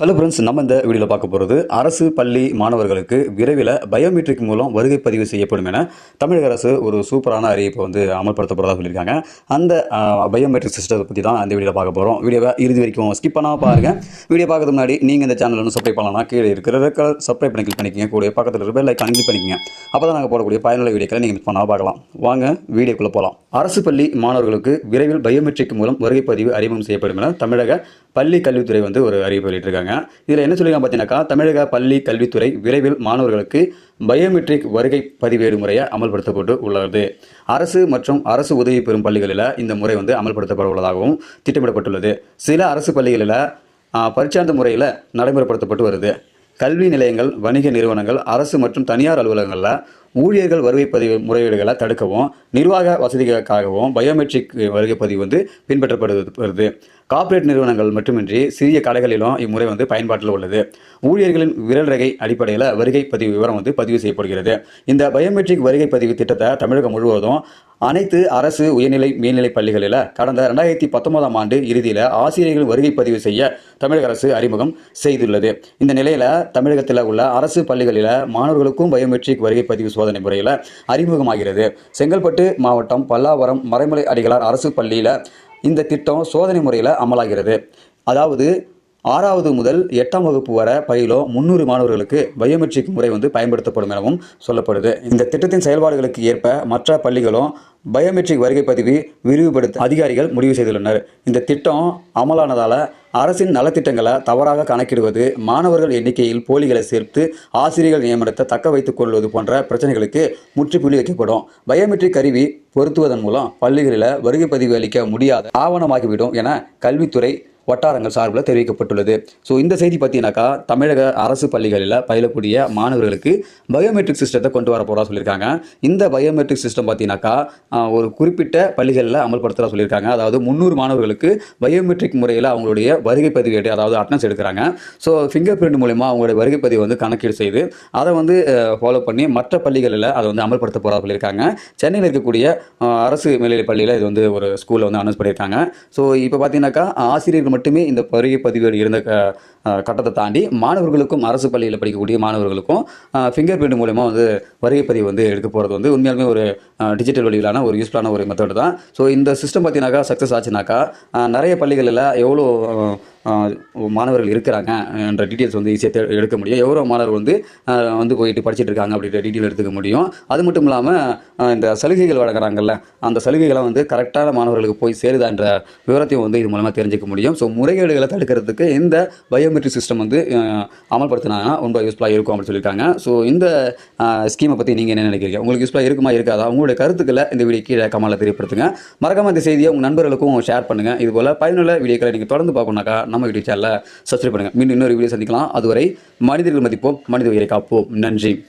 Hello friends நம்ம இந்த வீடியோவில் பார்க்க போகிறது அரசு பள்ளி மாணவர்களுக்கு விரைவில் பயோமெட்ரிக் மூலம் வருகை பதிவு செய்யப்படும் என தமிழக அரசு ஒரு சூப்பரான அறிவிப்பை வந்து அமல்படுத்தப்படுறதா சொல்லியிருக்காங்க. அந்த பயோமெட்ரிக் சிஸ்டத்தை பற்றி தான் அந்த வீடியோவில் பார்க்க போகிறோம் வீடியோவை இறுதி வரைக்கும் ஸ்கிப் பண்ணாமல் பாருங்கள் வீடியோ பார்க்கறது முன்னாடி நீங்கள் இந்த சேனல் வந்து சப்ஸ்கிரைப் பண்ணலாம் கீழே இருக்கிற ரெட் சப்ஸ்கிரைப் பண்ணி கிளிக் பண்ணிக்கங்க. கூட பக்கத்தில் இருக்க லைக் கிளிக் பண்ணிக்கங்க. அப்போ தான் நாங்கள் போடக்கூடிய பயனுள்ள வீடியோக்களை நீங்கள் மிஸ் பண்ணாமல் பார்க்கலாம். வாங்க வீடியோக்குள்ளே போகலாம் அரசு பள்ளி மாணவர்களுக்கு விரைவில் பயோமெட்ரிக் மூலம் வருகை பதிவு அறிமுகம் செய்யப்படும் என தமிழக பள்ளி கல்வித்துறை வந்து ஒரு அறிவிப்பு வெளியிட்டிருக்காங்க. இதில் என்ன சொல்லியிருக்காங்க பார்த்தீங்கன்னாக்கா தமிழக பள்ளி கல்வித்துறை விரைவில் மாணவர்களுக்கு பயோமெட்ரிக் வருகை பதிவேடு முறையை அமல்படுத்தப்பட்டு உள்ளது. அரசு மற்றும் அரசு உதவி பெறும் பள்ளிகளில் இந்த முறை வந்து அமல்படுத்தப்பட உள்ளதாகவும் திட்டமிடப்பட்டுள்ளது. சில அரசு பள்ளிகளில் ஆ, முறையில் நடைமுறைப்படுத்தப்பட்டு வருது. கல்வி நிலையங்கள் வணிக நிறுவனங்கள் அரசு மற்றும் தனியார் அலுவலகங்களில் ஊழியர்கள் வருகை பதிவு முறையீடுகளை தடுக்கவும் நிர்வாக வசதிகளுக்காகவும் பயோமெட்ரிக் வருகை பதிவு வந்து பின்பற்றப்படுவது வருது கார்ப்பரேட் நிறுவனங்கள் மட்டுமின்றி சிறிய கடைகளிலும் இம்முறை வந்து பயன்பாட்டில் உள்ளது. ஊழியர்களின் விரல் ரகை அடிப்படையில் வருகை பதிவு விவரம் வந்து பதிவு செய்யப்படுகிறது. இந்த பயோமெட்ரிக் வருகை பதிவு திட்டத்தை தமிழகம் முழுவதும் அனைத்து அரசு உயர்நிலை மேல்நிலை பள்ளிகளில் கடந்த ரெண்டாயிரத்தி பத்தொன்பதாம் ஆண்டு இறுதியில் ஆசிரியர்கள் வருகை பதிவு செய்ய தமிழக அரசு அறிமுகம் செய்துள்ளது. இந்த நிலையில் தமிழகத்தில் உள்ள அரசு பள்ளிகளில் மாணவர்களுக்கும் பயோமெட்ரிக் வருகை பதிவு சோதனை முறையில் அறிமுகமாகிறது. செங்கல்பட்டு மாவட்டம் பல்லாவரம் மறைமலை அடிகளார் அரசு பள்ளியில் இந்த திட்டம் சோதனை முறையில் அமலாகிறது. அதாவது ஆறாவது முதல் எட்டாம் வகுப்பு வர பயிலும் முந்நூறு மாணவர்களுக்கு பயோமெட்ரிக் முறை வந்து பயன்படுத்தப்படும் எனவும் சொல்லப்படுது. இந்த திட்டத்தின் செயல்பாடுகளுக்கு ஏற்ப மற்ற பள்ளிகளும் பயோமெட்ரிக் வருகை பதிவு விரிவுபடுத்த அதிகாரிகள் முடிவு செய்துள்ளனர். இந்த திட்டம் அமலானதால் அரசின் நலத்திட்டங்களை தவறாக கணக்கிடுவது மாணவர்கள் எண்ணிக்கையில் போலிகளை சேர்த்து ஆசிரியர்கள் நியமனத்தை தக்க வைத்துக் கொள்வது போன்ற பிரச்சனைகளுக்கு முற்றுப்புள்ளி வைக்கப்படும். பயோமெட்ரிக் கருவி பொருத்துவதன் மூலம் பள்ளிகளில் வருகை பதிவு அளிக்க முடியாத ஆவணமாகிவிடும் என கல்வித்துறை வட்டாரங்கள் சார்பில் தெரிவிக்கப்பட்டுள்ளது. ஸோ இந்த செய்தி பார்த்தீங்கன்னாக்கா தமிழக அரசு பள்ளிகளில் பயிலக்கூடிய மாணவர்களுக்கு பயோமெட்ரிக் சிஸ்டத்தை கொண்டு வர போகிறா சொல்லியிருக்காங்க. இந்த பயோமெட்ரிக் சிஸ்டம் பார்த்தீங்கன்னாக்கா ஒரு குறிப்பிட்ட பள்ளிகளில் அமல்படுத்துகிறா சொல்லியிருக்காங்க. அதாவது முந்நூறு மாணவர்களுக்கு பயோமெட்ரிக் முறையில் அவங்களுடைய வருகை பதிவேடு அதாவது அட்டனன்ஸ் எடுக்கிறாங்க. ஸோ ஃபிங்கர் பிரிண்ட் மூலயமா அவங்களுடைய வருகை பதிவு வந்து கணக்கீடு செய்து அதை வந்து ஃபாலோ பண்ணி மற்ற பள்ளிகளில் அதை வந்து அமல்படுத்த போகிறா சொல்லியிருக்காங்க. சென்னையில் இருக்கக்கூடிய அரசு மேல்நிலைப் பள்ளியில் இது வந்து ஒரு ஸ்கூலில் வந்து அனௌன்ஸ் பண்ணியிருக்காங்க. ஸோ இப்போ பார்த்தீங்கன்னாக்கா ஆசிரியர்கள் மட்டுமே இந்த வருகை பதிவு இருந்த க- கட்டத்தை தாண்டி மாணவர்களுக்கும் அரசு பள்ளியில் படிக்கக்கூடிய மாணவர்களுக்கும் ஃபிங்கர் பிரிண்ட் மூலயமா வந்து வருகை பதிவு வந்து எடுக்க போகிறது வந்து உண்மையாலுமே ஒரு டிஜிட்டல் வழியிலான ஒரு யூஸ்ஃபுல்லான ஒரு மெத்தட் தான். ஸோ இந்த சிஸ்டம் பார்த்தீங்கன்னாக்கா சக்ஸஸ் ஆச்சுனாக்கா நிறைய பள்ளிகளில் எவ்வளோ மாணவர்கள் இருக்கிறாங்க என்ற டீட்டெயில்ஸ் வந்து ஈஸியாக எடுக்க முடியும். எவ்வளோ மாணவர்கள் வந்து வந்து போயிட்டு படிச்சுட்டு இருக்காங்க அப்படின்ற டீட்டெயில் எடுத்துக்க முடியும். அது மட்டும் இல்லாமல் இந்த சலுகைகள் வழங்குறாங்கல்ல அந்த சலுகைகளை வந்து கரெக்டான மாணவர்களுக்கு போய் சேருதான்ற விவரத்தையும் வந்து இது மூலமாக தெரிஞ்சுக்க முடியும். ஸோ முறைகேடுகளை தடுக்கிறதுக்கு இந்த பயோமெட்ரிக் சிஸ்டம் வந்து அமல்படுத்தினாங்கன்னா ரொம்ப யூஸ்ஃபுல்லாக இருக்கும் அப்படின்னு சொல்லியிருக்காங்க. ஸோ இந்த ஸ்கீமை பற்றி நீங்கள் என்ன நினைக்கிறீங்க? உங்களுக்கு யூஸ்ஃபுல்லாக இருக்குமா இருக்காதா? உங்களுடைய கருத்துக்களை இந்த வீடியோ கீழே கமலில் தெரியப்படுத்துங்க. மறக்காம இந்த செய்தியை உங்கள் நண்பர்களுக்கும் ஷேர் பண்ணுங்கள் இதுபோல் பயனுள்ள வீடியோக்களை நீங்கள் தொடர்ந்து பார்க்கணுனாக்கா நம்ம யூடியூப் சேனலில் சப்ஸ்கிரைப் பண்ணுங்கள் மீண்டும் இன்னொரு வீடியோ சந்திக்கலாம். அதுவரை மனிதர்கள் மதிப்போம் மனித உயிரை காப்போம். நன்றி.